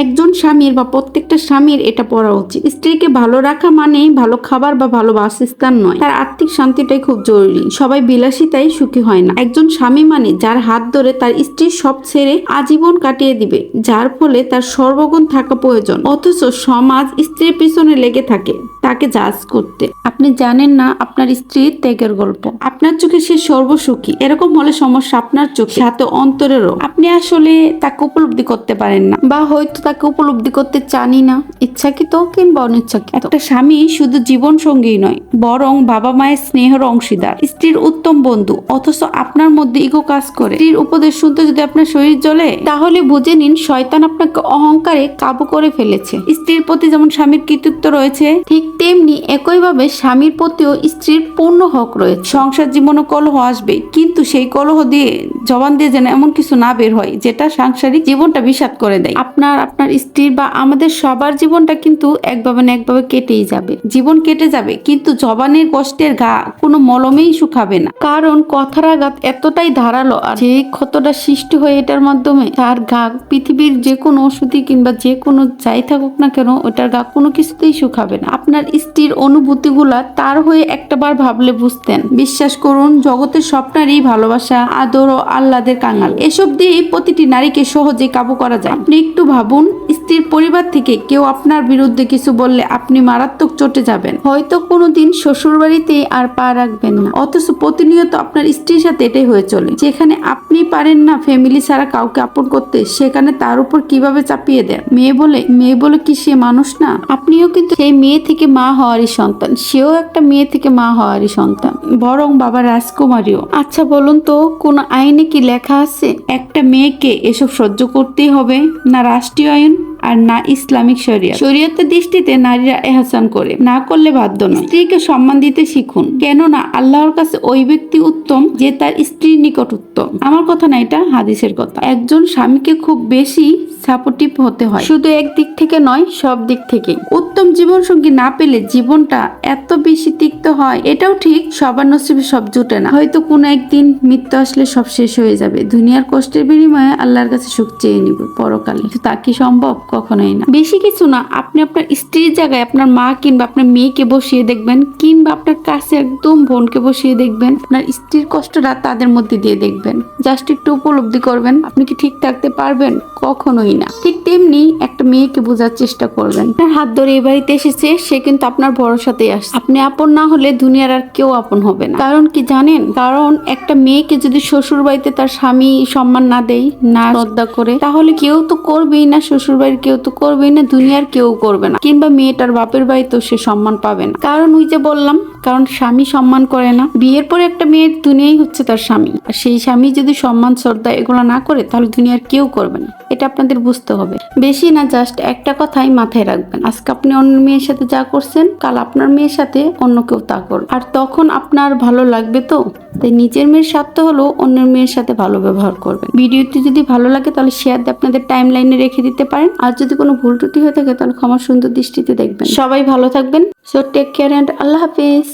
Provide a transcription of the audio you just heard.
একজন স্বামীর বা প্রত্যেকটা স্বামীর এটা পড়া উচিত। স্ত্রীকে ভালো রাখা মানে ভালো খাবার বা ভালো বাসস্থান নয়। তার আর্থিক শান্তিটাই খুব জরুরি। সবাই বিলাসিতাই সুখী হয় না। একজন স্বামী মানে যার হাত ধরে তার স্ত্রীর সব ছেড়ে আজীবন কাটিয়ে দিবে, যার ফলে তার সর্বগুণ থাকা প্রয়োজন। অথচ সমাজ স্ত্রীর পিছনে লেগে থাকে। তাকে জাজ করতে। আপনি জানেন না আপনার স্ত্রীর ত্যাগের গল্প। আপনার চোখে সে সর্বসুখী। এরকম হলে সমস্যা আপনার চোখে। সাথে অন্তরেরও। আপনি আসলে তাকে উপলব্ধি করতে পারেন না। বা হয়তো তাকে উপলব্ধি করতে চানই না। ইচ্ছাকৃত কিংবা অনিচ্ছাকৃত। একটা স্বামী শুধু জীবন সঙ্গী নয়, বরং বাবা মায়ের স্নেহের অংশীদার। স্ত্রীর উত্তম বন্ধু, অথচ আপনার মধ্যে ইগো কাজ করে। স্ত্রীর উপদেশ শুনতে যদি আপনার শরীর জ্বলে, তাহলে বুঝে নিন শয়তান আপনাকে অহংকারে কাবু করে ফেলেছে। স্ত্রীর প্রতি যেমন স্বামীর কৃতিত্ব রয়েছে, ঠিক তেমনি একইভাবে স্বামীর প্রতিও স্ত্রীর পূর্ণ হক রয়েছে। সংসার জীবনে কলহ আসবে কিন্তু সেই কলহ দিয়ে জবান দিয়ে যেন এমন কিছু না বের হয় যেটা সাংসারিক জীবনটা বিষাদ করে দেয়। আপনার আপনার স্ত্রীর বা আমাদের সবার জীবনটা কিন্তু একভাবে না একভাবে কেটেই যাবে। জীবন কেটে যাবে কিন্তু জবানের কষ্টের গা কোনো মলমেই শুকাবে না। কারণ কথার আঘাত এতটাই ধারালো আর যে ক্ষতটা সৃষ্টি হয় এটার মাধ্যমে তার গা পৃথিবীর যে কোনো ওষুধই কিংবা যে কোনো যাই থাকুক না কেন ওটার গা কোনো কিছুতেই শুকাবে না। আপনার স্ত্রীর অনুভূতিগুলা তার হয়ে একটাবার ভাবলে বুঝতেন। বিশ্বাস করুন, জগতের স্বপ্নারই ভালোবাসা, আদর ও আহ্লাদের কাঙাল। এসব দিয়ে প্রতিটি নারীকে সহজে কাবু করা যায়। আপনি একটু ভাবুন, স্ত্রীর পরিবার থেকে কেউ আপনার বিরুদ্ধে কিছু বললে আপনি মারাত্মক চটে যাবেন। হয়তো কোনোদিন শ্বশুর বাড়িতে আর পা রাখবেন না। অথচ প্রতিনিয়ত আপনার স্ত্রীর সাথে এটাই হয়ে চলে। যেখানে আপনি পারেন না ফ্যামিলি ছাড়া কাউকে আপন করতে, সেখানে তার উপর কীভাবে চাপিয়ে দেন? মেয়ে বলে মেয়ে বলে কি সে মানুষ না? আপনিও কিন্তু সেই মেয়ে থেকে মা হওয়ারই সন্তান। সেও একটা মেয়ে থেকে মা হওয়ারই সন্তান। বরং বাবা রাজকুমারীও। আচ্ছা বলুন তো, কোন আইনে কি লেখা আছে? একটা মেয়েকে এসব সহ্য করতেই হবে, না রাষ্ট্রীয় আইন আর না ইসলামিক শরিয়া শরীয়তের দৃষ্টিতে নারীরা এহসান করে, না করলে বাধ্য নয়। স্ত্রীকে সম্মান দিতে শিখুন, কেননা আল্লাহর কাছে ওই ব্যক্তি উত্তম যে তার স্ত্রীর নিকট উত্তম। আমার কথা না, এটা হাদিসের কথা। একজন স্বামীকে খুব বেশি সাপোর্টিভ হতে হয়। শুধু এক দিক থেকে নয়, সব দিক থেকে উত্তম জীবন সঙ্গী না পেলে জীবনটা এত বেশি তিক্ত হয়, এটাও ঠিক, সবার নসিবে সব জুটে না। হয়তো কোনো একদিন মৃত্যু আসলে সব শেষ হয়ে যাবে। দুনিয়ার কষ্টের বিনিময়ে আল্লাহর কাছে সুখ চেয়ে নিব পরকালে। তা কি সম্ভব? কখনোই না। বেশি কিছু না, আপনি আপনার স্ত্রীর জায়গায় আপনার মা কিংবা আপনার মেয়েকে বসিয়ে দেখবেন, কিংবা আপনার কাছে একদম বোনকে বসিয়ে দেখবেন, আপনার স্ত্রীর কষ্টটা তাদের মধ্যে দিয়ে দেখবেন। জাস্ট একটু উপলব্ধি করবেন, আপনি কি ঠিক থাকতে পারবেন? কখনোই না। ঠিক তেমনি একটা মেয়েকে বোঝার চেষ্টা করবেন। আপনার হাত ধরে এই বাড়িতে এসেছে, সে কিন্তু আপনার ভরসাতেই আসছে। আপনি আপন না হলে দুনিয়ার আর কেউ আপন হবে না। কারণ কি জানেন? কারণ একটা মেয়েকে যদি শ্বশুর বাড়িতে তার স্বামী সম্মান না দেয়, না শ্রদ্ধা করে, তাহলে কেউ তো করবেই না। শ্বশুর বাড়ির কেউ তো করবেই না, দুনিয়ার কেউ করবে না। কিংবা মেয়েটার বাপের বাড়িতেও সে সম্মান পাবে না। কারণ ওই যে বললাম কারণ স্বামী সম্মান করে না। বিয়ের পরে একটা মেয়ের দুনিয়াই হচ্ছে তার স্বামী। আর সেই স্বামী যদি সম্মান, শ্রদ্ধা এগুলো না করে, তাহলে দুনিয়ার কেউ করবে না। এটা আপনাদের বুঝতে হবে। বেশি না, জাস্ট একটা কথাই মাথায় রাখবেন। আজকে আপনি অন্য মেয়ের সাথে যা করছেন, কাল আপনার মেয়ের সাথে অন্য কেউ তা করবে। আর তখন আপনার ভালো লাগবে তো? তাই নিজের মেয়ের স্বার্থ হলো অন্যের মেয়ের সাথে ভালো ব্যবহার করবেন। ভিডিওটি যদি ভালো লাগে, তাহলে শেয়ার দিয়ে আপনাদের টাইম লাইনে রেখে দিতে পারেন। আর যদি কোনো ভুল ত্রুটি হয়ে থাকে, তাহলে ক্ষমা সুন্দর দৃষ্টিতে দেখবেন। সবাই ভালো থাকবেন। So take care and Allah Hafiz